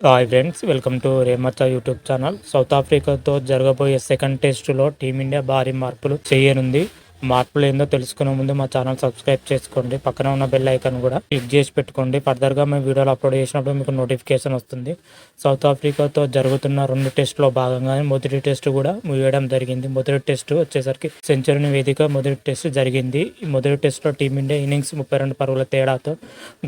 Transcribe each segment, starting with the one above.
Hi friends welcome to రేమచ్చ YouTube channel south ఆఫ్రికాతో జరగబోయే సెకండ్ టెస్టులో టీమిండియా భారీ మార్పులు చేయనుంది. మార్పులు ఏందో తెలుసుకునే ముందు మా ఛానల్ సబ్స్క్రైబ్ చేసుకోండి. పక్కన ఉన్న బెల్ ఐకాన్ కూడా క్లిక్ చేసి పెట్టుకోండి. ఫర్దర్గా మేము వీడియోలు అప్లోడ్ చేసినప్పుడు మీకు నోటిఫికేషన్ వస్తుంది. సౌత్ ఆఫ్రికాతో జరుగుతున్న రెండు టెస్టులో భాగంగా మొదటి టెస్ట్ కూడా వేయడం జరిగింది. మొదటి టెస్ట్ వచ్చేసరికి సెంచరీని వేదిక మొదటి టెస్ట్ జరిగింది. ఈ మొదటి టెస్ట్లో టీమిండియా ఇన్నింగ్స్ ముప్పై రెండు పరుగుల తేడాతో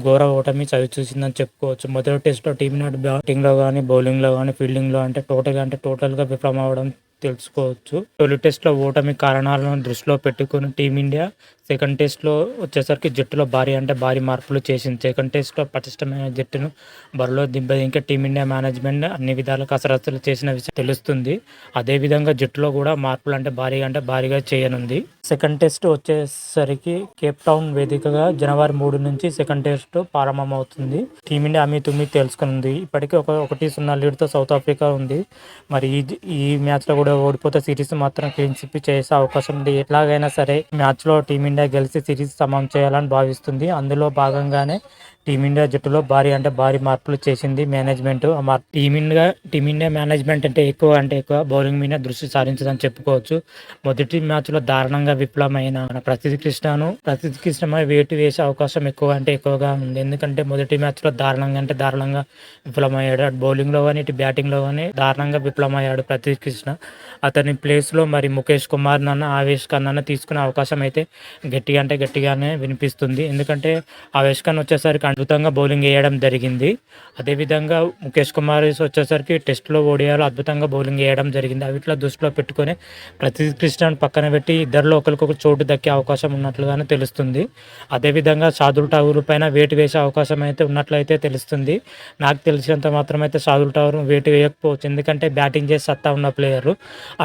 ఘోర ఓటమి చవి చూసిందని చెప్పుకోవచ్చు. మొదటి టెస్ట్లో టీమిండియా బ్యాటింగ్లో కానీ బౌలింగ్లో కానీ ఫీల్డింగ్లో అంటే టోటల్గా అంటే టోటల్గా విఫలం అవడం తెలుసుకోవచ్చు. తొలి టెస్ట్లో ఓటమి కారణాలను దృష్టిలో పెట్టుకుని టీమిండియా సెకండ్ టెస్ట్లో వచ్చేసరికి జట్టులో భారీ అంటే భారీ మార్పులు చేసింది. సెకండ్ టెస్ట్లో పటిష్టమైన జట్టును బరిలో దింపదింకే టీమిండియా మేనేజ్మెంట్ అన్ని విధాల కసరత్తులు చేసిన విషయం తెలుస్తుంది. అదేవిధంగా జట్టులో కూడా మార్పులు అంటే భారీగా అంటే భారీగా చేయనుంది. సెకండ్ టెస్ట్ వచ్చేసరికి కేప్ టౌన్ వేదికగా జనవరి మూడు నుంచి సెకండ్ టెస్ట్ ప్రారంభమవుతుంది. టీమిండియా అమి తుమ్మి తెలుసుకుంది ఇప్పటికే ఒక ఒకటి సున్నా లీడ్తో సౌత్ ఆఫ్రికా ఉంది. మరి ఈ ఈ మ్యాచ్లో కూడా ఓడిపోతే సిరీస్ మాత్రం క్లీన్ స్విప్ చేసే అవకాశం ఉంది. ఎట్లాగైనా సరే మ్యాచ్లో టీమిండియా గెలిచి సిరీస్ సమం చేయాలని భావిస్తుంది. అందులో భాగంగానే టీమిండియా జట్టులో భారీ అంటే భారీ మార్పులు చేసింది మేనేజ్మెంట్. టీమిండియా టీమిండియా మేనేజ్మెంట్ అంటే ఎక్కువ అంటే ఎక్కువ బౌలింగ్ మీద దృష్టి సారించదని చెప్పుకోవచ్చు. మొదటి మ్యాచ్లో దారుణంగా విఫలమైన మన ప్రసిద్ధి కృష్ణను ప్రసిద్ధి కృష్ణ వేటు వేసే అవకాశం ఎక్కువ అంటే ఎక్కువగా ఉంది. ఎందుకంటే మొదటి మ్యాచ్లో దారుణంగా అంటే దారుణంగా విఫలమయ్యాడు అటు బౌలింగ్లో కానీ ఇటు బ్యాటింగ్లో కానీ దారుణంగా విఫలమయ్యాడు ప్రసిద్ధి కృష్ణ. అతని ప్లేస్లో మరి ముఖేష్ కుమార్ నన్న ఆవేష్ ఖన్నా తీసుకునే అవకాశం అయితే గట్టిగా అంటే గట్టిగానే వినిపిస్తుంది. ఎందుకంటే ఆవేష్ ఖాన్ వచ్చేసరికి అద్భుతంగా బౌలింగ్ వేయడం జరిగింది. అదేవిధంగా ముఖేష్ కుమార్ వచ్చేసరికి టెస్ట్లో ఓడియాలో అద్భుతంగా బౌలింగ్ వేయడం జరిగింది. అవిట్లో దృష్టిలో పెట్టుకొని ప్రతి కృష్ణను పక్కన పెట్టి ఇద్దరిలో ఒకరికొకరు చోటు దక్కే అవకాశం ఉన్నట్లుగానే తెలుస్తుంది. అదేవిధంగా సాదుల్ టవర్ పైన వేటు వేసే అవకాశం అయితే ఉన్నట్లయితే తెలుస్తుంది. నాకు తెలిసినంత మాత్రం అయితే సాదుల్ టవర్ వేటు వేయకపోవచ్చు. ఎందుకంటే బ్యాటింగ్ చేసి సత్తా ఉన్న ప్లేయర్.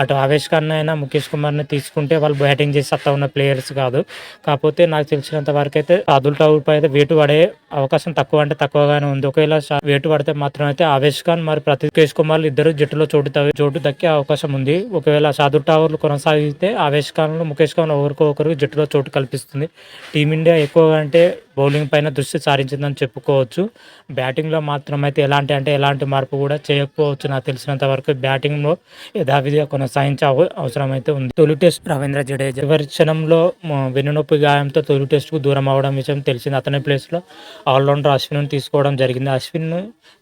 అటు ఆవేష్ ఖన్నా అయినా ముఖేష్ కుమార్ని తీసుకుంటే వాళ్ళు బ్యాటింగ్ చేసి సత్తా ఉన్న ప్లేయర్స్ కాదు. కాకపోతే నాకు తెలిసినంత వరకు అయితే సాదుల్ టవర్ పై అయితే వేటు పడే అవకాశం తక్కువ అంటే తక్కువగానే ఉంది. ఒకవేళ వేటు పడితే మాత్రం అయితే ఆవేష్ ఖాన్ మరి ప్రతికేష్ కుమార్ ఇద్దరు జట్టులో చోటు తవ్వి- చోటు దక్కే అవకాశం ఉంది. ఒకవేళ షాదుర్ టావర్లు కొనసాగితే ఆవేష్ ఖాన్ ముఖేష్ ఖాన్ ఒకరికొకరు జట్టులో చోటు కల్పిస్తుంది. టీమిండియా ఎక్కువగా అంటే బౌలింగ్ పైన దృష్టి సారించిందని చెప్పుకోవచ్చు. బ్యాటింగ్లో మాత్రం అయితే ఎలాంటి అంటే ఎలాంటి మార్పు కూడా చేయకపోవచ్చు. నాకు తెలిసినంత వరకు బ్యాటింగ్లో యథావిధిగా కొనసాగించే అవ- అవసరం అయితే ఉంది. తొలి టెస్ట్ రవీంద్ర జడేజా. చివరి క్షణంలో వెన్నునొప్పి గాయంతో తొలి టెస్ట్కు దూరం అవడం విషయం తెలిసింది. అతని ప్లేస్లో ఆల్రౌండర్ అశ్విన్ తీసుకోవడం జరిగింది. అశ్విన్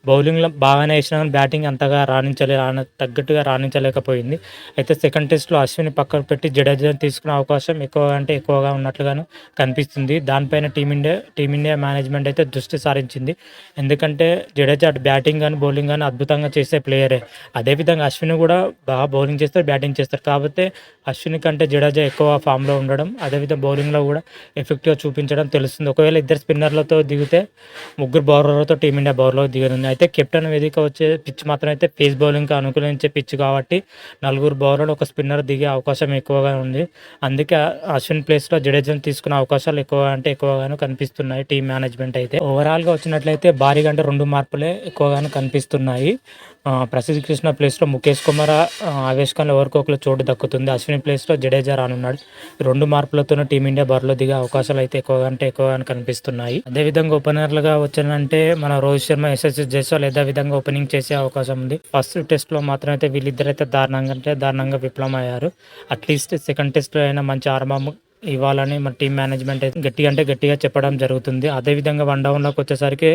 బౌలింగ్లో బాగానే వేసిన కానీ బ్యాటింగ్ అంతగా రాణించలే రాన తగ్గట్టుగా రాణించలేకపోయింది. అయితే సెకండ్ టెస్ట్లో అశ్విన్ పక్కన పెట్టి జడేజాని తీసుకునే అవకాశం ఎక్కువ అంటే ఎక్కువగా ఉన్నట్లుగాను కనిపిస్తుంది. దానిపైన టీమిండియా టీమిండియా మేనేజ్మెంట్ అయితే దృష్టి సారించింది. ఎందుకంటే జడేజా అటు బ్యాటింగ్ కానీ బౌలింగ్ కానీ అద్భుతంగా చేసే ప్లేయరే. అదేవిధంగా అశ్విన్ కూడా బాగా బౌలింగ్ చేస్తారు బ్యాటింగ్ చేస్తారు. కాబట్టి అశ్విన్ కంటే జడేజా ఎక్కువ ఫామ్లో ఉండడం అదేవిధంగా బౌలింగ్లో కూడా ఎఫెక్టివ్గా చూపించడం తెలుస్తుంది. ఒకవేళ ఇద్దరు స్పిన్నర్లతో దిగు అయితే ముగ్గురు బౌలర్లతో టీమిండియా బౌలర్లో దిగనుంది అయితే కెప్టెన్ వేదిక వచ్చే పిచ్ మాత్రం అయితే పేస్ బౌలింగ్కి అనుకూలించే పిచ్ కాబట్టి నలుగురు బౌలర్లు ఒక స్పిన్నర్ దిగే అవకాశం ఎక్కువగా ఉంది. అందుకే అశ్విన్ ప్లేస్లో జడేజాను తీసుకునే అవకాశాలు ఎక్కువ అంటే ఎక్కువగాను కనిపిస్తున్నాయి టీం మేనేజ్మెంట్ అయితే. ఓవరాల్గా వచ్చినట్లయితే భారీగా అంటే రెండు మార్పులే ఎక్కువగాను కనిపిస్తున్నాయి. ప్రసిద్ధి ప్రసిద్ధ్ కృష్ణ ప్లేస్లో ముఖేష్ కుమార్ ఆ, ఆవేష్ ఖాన్ ఎవరికొకరు చోటు దక్కుతుంది. అశ్విన్ ప్లేస్లో జడేజా రానున్నాడు. రెండు మార్పులతోనే టీమిండియా బరిలో దిగే అవకాశాలు అయితే ఎక్కువగా అంటే ఎక్కువగా కనిపిస్తున్నాయి. అదేవిధంగా ఓపెనర్లుగా వచ్చారంటే మన రోహిత్ శర్మ ఎస్ఎస్ జైస్వాల్ ఏదో విధంగా ఓపెనింగ్ చేసే అవకాశం ఉంది. ఫస్ట్ టెస్ట్లో మాత్రం అయితే వీళ్ళిద్దరైతే దారుణంగా అంటే దారుణంగా విఫలమయ్యారు. అట్లీస్ట్ సెకండ్ టెస్ట్లో అయినా మంచి ఆరంభం ఇవ్వాలని మన టీం మేనేజ్మెంట్ అయితే గట్టిగా అంటే గట్టిగా చెప్పడం జరుగుతుంది. అదేవిధంగా వన్ డౌన్లోకి వచ్చేసరికి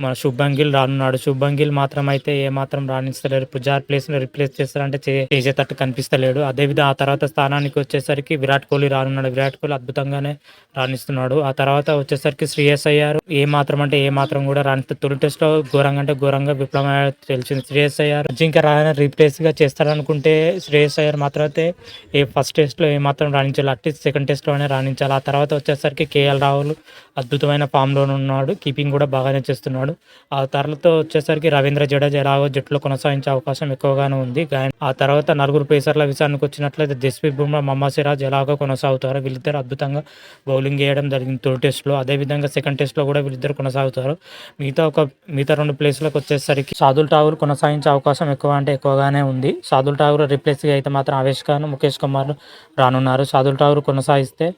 మన శుభ్మన్ గిల్ రానున్నాడు. శుభంగిల్ గిల్ మాత్రం అయితే ఏ మాత్రం రాణిస్తలేడు పుజార్ ప్లేస్ రిప్లేస్ చేస్తారంటే చేసేటట్టు కనిపిస్తలేడు. అదేవిధంగా ఆ తర్వాత స్థానానికి వచ్చేసరికి విరాట్ కోహ్లీ రానున్నాడు. విరాట్ కోహ్లీ అద్భుతంగానే రాణిస్తున్నాడు. ఆ తర్వాత వచ్చేసరికి శ్రేయస్ అయ్యారు. ఏ మాత్రం అంటే ఏ మాత్రం కూడా రాణిస్తారు తొలి టెస్ట్లో ఘోరంగా అంటే ఘోరంగా విప్లవం తెలిసింది. శ్రేయస్ అయ్యారు. ఇంకా రాయన రీప్లేస్గా చేస్తారనుకుంటే శ్రేయస్ అయ్యారు మాత్రం అయితే ఏ ఫస్ట్ టెస్ట్లో ఏ మాత్రం రాణించాలి అట్టి సెకండ్ టెస్ట్ లోనే రాణించాలి. ఆ తర్వాత వచ్చేసరికి కేఎల్ రాహుల్ అద్భుతమైన ఫామ్ ఉన్నాడు. కీపింగ్ కూడా బాగానే చేస్తున్నాడు. ఆ తర్వాత వచ్చేసరికి రవీంద్ర జడేజా ఎలాగో జట్టులో కొనసాగించే అవకాశం ఎక్కువగానే ఉంది. ఆ తర్వాత నలుగురు పేసర్ల విషయానికి వచ్చినట్లయితే జస్ప్రీత్ బుమ్రా మహమ్మద్ సిరాజ్ ఎలాగో కొనసాగుతారు. వీళ్ళిద్దరు అద్భుతంగా బౌలింగ్ వేయడం జరిగింది. తొలి టెస్ట్లో అదేవిధంగా సెకండ్ టెస్ట్లో కూడా వీళ్ళిద్దరు కొనసాగుతారు. మిగతా ఒక మిగతా రెండు ప్లేస్లకు వచ్చేసరికి సాదుల్ ఠాగూర్ కొనసాగించే అవకాశం ఎక్కువ అంటే ఎక్కువగానే ఉంది. సాదుల్ ఠాగూర్ రిప్లేస్గా అయితే మాత్రం ఆవేష్ ఖాన్ ముఖేష్ కుమార్ రానున్నారు. సాదుల్ ఠాగూర్ కొనసాగిస్తే అయితే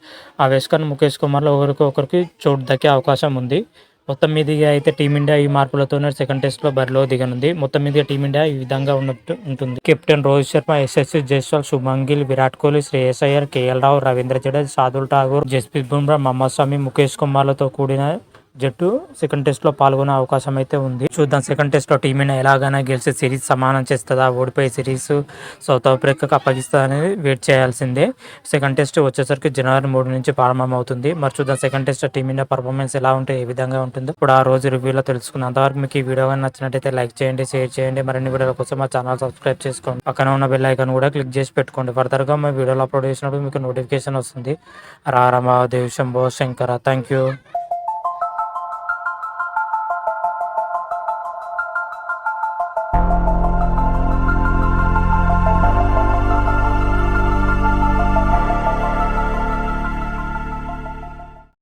ఆ వేసుకొని ముఖేష్ కుమార్లో ఒకరికి ఒకరికి చోటు దక్కే అవకాశం ఉంది. మొత్తం మీదుగా అయితే టీమిండియా ఈ మార్పులతోనే సెకండ్ టెస్ట్లో బరిలో దిగనుంది. మొత్తం మీదుగా టీమిండియా ఈ విధంగా ఉన్నట్టు ఉంటుంది. Captain Rohit Sharma SSC Jaiswal Shubman Gill Virat Kohli Shreyas Iyer KL రావు రవీంద్ర జడేజా సాదుల్ ఠాగూర్ జస్ప్రీత్ బుమ్రా మహమ్మద్ షమి ముఖేష్ కుమార్లతో కూడిన జట్టు సెకండ్ టెస్ట్లో పాల్గొనే అవకాశం అయితే ఉంది. చూద్దాం సెకండ్ టెస్ట్లో టీమిండియా ఎలాగైనా గెలిచి సిరీస్ సమానం చేస్తుందా? ఓడిపోయే సిరీస్ సౌత్ ఆఫ్రికాకు అప్పగిస్తుందా అనేది వెయిట్ చేయాల్సిందే. సెకండ్ టెస్ట్ వచ్చేసరికి జనవరి మూడు నుంచి ప్రారంభం అవుతుంది మరి చూద్దాం సెకండ్ టెస్ట్ టీమిండియా పర్ఫార్మెన్స్ ఎలా ఉంటే ఏ విధంగా ఉంటుందో. ఇప్పుడు ఆ రోజు రివ్యూలో తెలుసుకుందాం. అంతవరకు మీకు ఈ వీడియో నచ్చినట్టయితే లైక్ చేయండి షేర్ చేయండి. మరిన్ని వీడియోల కోసం మా ఛానల్ సబ్స్క్రైబ్ చేసుకోండి. పక్కన ఉన్న బెల్ ఐకాన్ కూడా క్లిక్ చేసి పెట్టుకోండి. ఫర్దర్గా మా వీడియోలు అప్లోడ్ చేసినప్పుడు మీకు నోటిఫికేషన్ వస్తుంది. రారమా దేవ్ శంభో శంకర. Thank you